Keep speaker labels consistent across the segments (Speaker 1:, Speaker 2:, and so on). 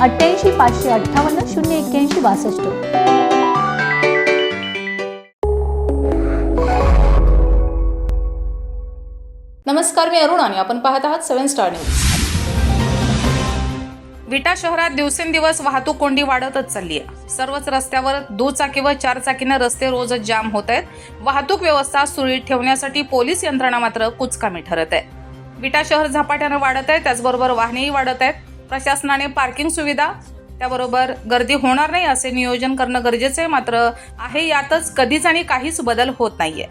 Speaker 1: अठ्ठ्याऐंशी पाचशे अठ्ठावन्न शून्य एक्क्याऐंशी बासष्ट.
Speaker 2: नमस्कार मी अरुण आणि आपण पाहत आहात सेव्हन स्टार न्यूज. विटा शहरात दिवसेंदिवस वाहतूक कोंडी वाढतच चालली आहे. सर्वच रस्त्यावर दुचाकी व चारचाकीनं रस्ते रोजच जाम होत आहेत. वाहतूक व्यवस्था सुरळीत ठेवण्यासाठी पोलीस यंत्रणा मात्र कुचकामी ठरत आहे. विटा शहर झपाट्यानं वाढत आहे त्याचबरोबर वाहनेही वाढत आहेत. प्रशासनाने पार्किंग सुविधा त्याबरोबर गर्दी होणार नाही असे नियोजन करणं गरजेचं आहे. मात्र आहे यातच कधीच आणि काहीच बदल होत नाहीये.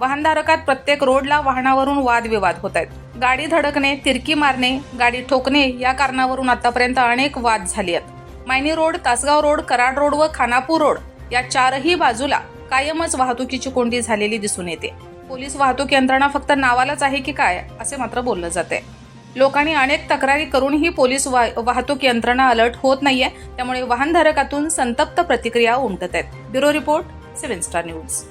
Speaker 2: वाहनधारकात प्रत्येक रोडला वाहनावरून वादविवाद होत आहेत. गाडी धडकणे तिरकी मारणे गाडी ठोकणे या कारणावरून आतापर्यंत अनेक वाद झाले आहेत. Mayni road Tasgaon road Karad road व खानापूर रोड या चारही बाजूला कायमच वाहतुकीची कोंडी झालेली दिसून येते. पोलीस वाहतूक यंत्रणा फक्त नावालाच आहे की काय असे मात्र बोललं जाते लोकांनी अनेक तक्रारी करूनही पोलीस वा- वाहतूक यंत्रणा अलर्ट होत नाहीये. त्यामुळे वाहनधारकातून संतप्त प्रतिक्रिया उमटत आहेत. Bureau report seven star news.